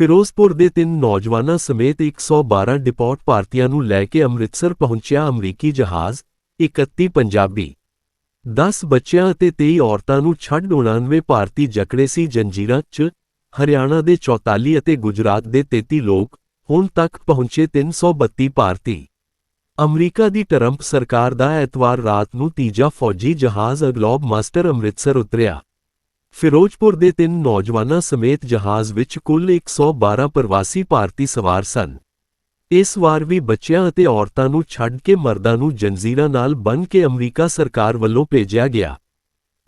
ਫਿਰੋਜ਼ਪੁਰ ਦੇ ਤਿੰਨ ਨੌਜਵਾਨਾਂ ਸਮੇਤ 112 ਡਿਪੋਰਟ ਭਾਰਤੀਆਂ ਨੂੰ ਲੈ ਕੇ ਅੰਮ੍ਰਿਤਸਰ ਪਹੁੰਚਿਆ ਅਮਰੀਕੀ ਜਹਾਜ਼ 31 ਪੰਜਾਬੀ 10 ਬੱਚਿਆਂ ਅਤੇ 23 ਔਰਤਾਂ ਨੂੰ ਛੱਡ 99 ਭਾਰਤੀ ਜਕੜੇ ਸੀ ਜੰਜੀਰਾਂ 'ਚ, ਹਰਿਆਣਾ ਦੇ 44 ਅਤੇ ਗੁਜਰਾਤ ਦੇ 33 ਲੋਕ, ਹੁਣ ਤੱਕ ਪਹੁੰਚੇ 332 ਭਾਰਤੀ। ਅਮਰੀਕਾ ਦੀ ਟਰੰਪ ਸਰਕਾਰ ਦਾ ਐਤਵਾਰ ਰਾਤ ਨੂੰ ਤੀਜਾ ਫੌਜੀ ਜਹਾਜ਼ ਅਗਲੋਬ ਮਾਸਟਰ ਅੰਮ੍ਰਿਤਸਰ ਉਤਰਿਆ। ਫਿਰੋਜ਼ਪੁਰ ਦੇ ਤਿੰਨ ਨੌਜਵਾਨਾਂ ਸਮੇਤ ਜਹਾਜ਼ ਵਿੱਚ ਕੁੱਲ 112 ਪ੍ਰਵਾਸੀ ਭਾਰਤੀ ਸਵਾਰ ਸਨ। ਇਸ ਵਾਰ ਵੀ ਬੱਚਿਆਂ ਅਤੇ ਔਰਤਾਂ ਨੂੰ ਛੱਡ ਕੇ ਮਰਦਾਂ ਨੂੰ ਜੰਜ਼ੀਰਾਂ ਨਾਲ ਬੰਨ੍ਹ ਕੇ ਅਮਰੀਕਾ ਸਰਕਾਰ ਵੱਲੋਂ ਭੇਜਿਆ ਗਿਆ।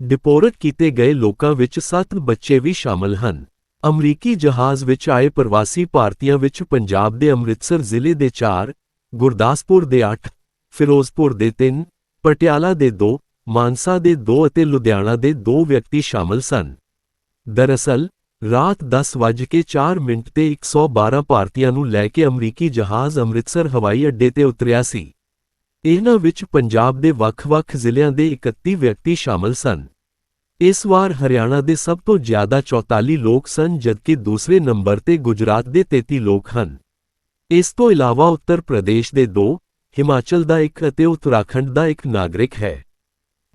ਡਿਪੋਰਟ ਕੀਤੇ ਗਏ ਲੋਕਾਂ ਵਿੱਚ 7 ਬੱਚੇ ਵੀ ਸ਼ਾਮਲ ਹਨ। ਅਮਰੀਕੀ ਜਹਾਜ਼ ਵਿੱਚ ਆਏ ਪ੍ਰਵਾਸੀ ਭਾਰਤੀਆਂ ਵਿੱਚ ਪੰਜਾਬ ਦੇ ਅੰਮ੍ਰਿਤਸਰ ਜ਼ਿਲ੍ਹੇ ਦੇ 4 ਗੁਰਦਾਸਪੁਰ ਦੇ 8 ਫਿਰੋਜ਼ਪੁਰ ਦੇ 3 ਪਟਿਆਲਾ ਦੇ 2 ਮਾਨਸਾ ਦੇ 2 ਅਤੇ ਲੁਧਿਆਣਾ ਦੇ 2 ਵਿਅਕਤੀ ਸ਼ਾਮਲ ਸਨ। ਦਰਅਸਲ, ਰਾਤ 10:04 ਮਿੰਟ ਤੇ 112 ਭਾਰਤੀਆਂ ਨੂੰ ਲੈ ਕੇ ਅਮਰੀਕੀ ਜਹਾਜ਼ ਅੰਮ੍ਰਿਤਸਰ ਹਵਾਈ ਅੱਡੇ ਤੇ ਉਤਰਿਆ ਸੀ। ਇਹਨਾਂ ਵਿੱਚ ਪੰਜਾਬ ਦੇ ਵੱਖ-ਵੱਖ ਜ਼ਿਲ੍ਹਿਆਂ ਦੇ 31 ਵਿਅਕਤੀ ਸ਼ਾਮਲ ਸਨ। ਇਸ ਵਾਰ ਹਰਿਆਣਾ ਦੇ ਸਭ ਤੋਂ ਜ਼ਿਆਦਾ 44 ਲੋਕ ਸਨ, ਜਦਕਿ ਦੂਸਰੇ ਨੰਬਰ ਤੇ ਗੁਜਰਾਤ ਦੇ 33 ਲੋਕ ਹਨ। ਇਸ ਤੋਂ ਇਲਾਵਾ ਉੱਤਰ ਪ੍ਰਦੇਸ਼ ਦੇ 2 ਹਿਮਾਚਲ ਦਾ 1 ਅਤੇ ਉੱਤਰਾਖੰਡ ਦਾ 1 ਨਾਗਰਿਕ ਹੈ।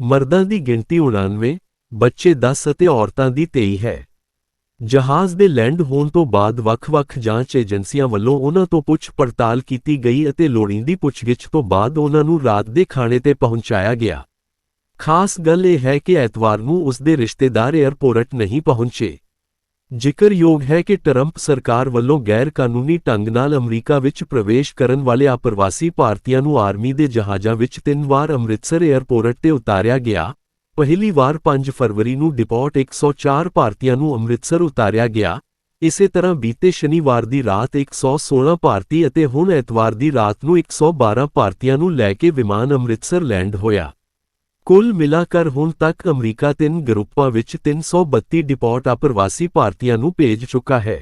ਮਰਦਾਂ ਦੀ ਗਿਣਤੀ 99 ਬੱਚੇ 10 ਅਤੇ ਔਰਤਾਂ ਦੀ 23 ਹੈ। ਜਹਾਜ਼ ਦੇ ਲੈਂਡ ਹੋਣ ਤੋਂ ਬਾਅਦ ਵੱਖ-ਵੱਖ ਜਾਂਚ ਏਜੰਸੀਆਂ ਵੱਲੋਂ ਉਹਨਾਂ ਤੋਂ ਪੁੱਛ ਪੜਤਾਲ ਕੀਤੀ ਗਈ ਅਤੇ ਲੋੜੀਂਦੀ ਪੁੱਛਗਿੱਛ ਤੋਂ ਬਾਅਦ ਉਹਨਾਂ ਨੂੰ ਰਾਤ ਦੇ ਖਾਣੇ ਤੇ ਪਹੁੰਚਾਇਆ ਗਿਆ। ਖਾਸ ਗੱਲ ਇਹ ਹੈ ਕਿ ਐਤਵਾਰ ਨੂੰ ਉਸ ਦੇ ਰਿਸ਼ਤੇਦਾਰ 에ਅਰਪੋਰਟ ਨਹੀਂ ਪਹੁੰਚੇ। ਜ਼ਿਕਰਯੋਗ ਹੈ ਕਿ ਟਰੰਪ ਸਰਕਾਰ ਵੱਲੋਂ ਗੈਰ ਕਾਨੂੰਨੀ ਢੰਗ ਨਾਲ ਅਮਰੀਕਾ ਵਿੱਚ ਪ੍ਰਵੇਸ਼ ਕਰਨ ਵਾਲੇ ਆਪਰਵਾਸੀ ਭਾਰਤੀਆਂ ਨੂੰ ਆਰਮੀ ਦੇ ਜਹਾਜ਼ਾਂ ਵਿੱਚ ਤਿੰਨ ਵਾਰ ਅੰਮ੍ਰਿਤਸਰ 에ਅਰਪੋਰਟ ਤੇ ਉਤਾਰਿਆ ਗਿਆ। ਪਹਿਲੀ ਵਾਰ 5 ਫਰਵਰੀ ਨੂੰ ਡਿਪੋਰਟ 104 ਭਾਰਤੀਆਂ ਨੂੰ ਅੰਮ੍ਰਿਤਸਰ ਉਤਾਰਿਆ ਗਿਆ। ਇਸੇ ਤਰ੍ਹਾਂ ਬੀਤੇ ਸ਼ਨੀਵਾਰ ਦੀ ਰਾਤ 116 ਭਾਰਤੀ ਅਤੇ ਹੁਣ ਐਤਵਾਰ ਦੀ ਰਾਤ ਨੂੰ 112 ਭਾਰਤੀਆਂ ਨੂੰ ਲੈ ਕੇ ਵਿਮਾਨ ਅੰਮ੍ਰਿਤਸਰ ਲੈਂਡ ਹੋਇਆ। ਕੁੱਲ ਮਿਲਾਕਰ ਹੁਣ ਤੱਕ ਅਮਰੀਕਾ ਤਿੰਨ ਗਰੁੱਪਾਂ ਵਿੱਚ 332 ਡਿਪੋਰਟ ਅਪਰਵਾਸੀ ਭਾਰਤੀਆਂ ਨੂੰ ਭੇਜ ਚੁੱਕਾ ਹੈ।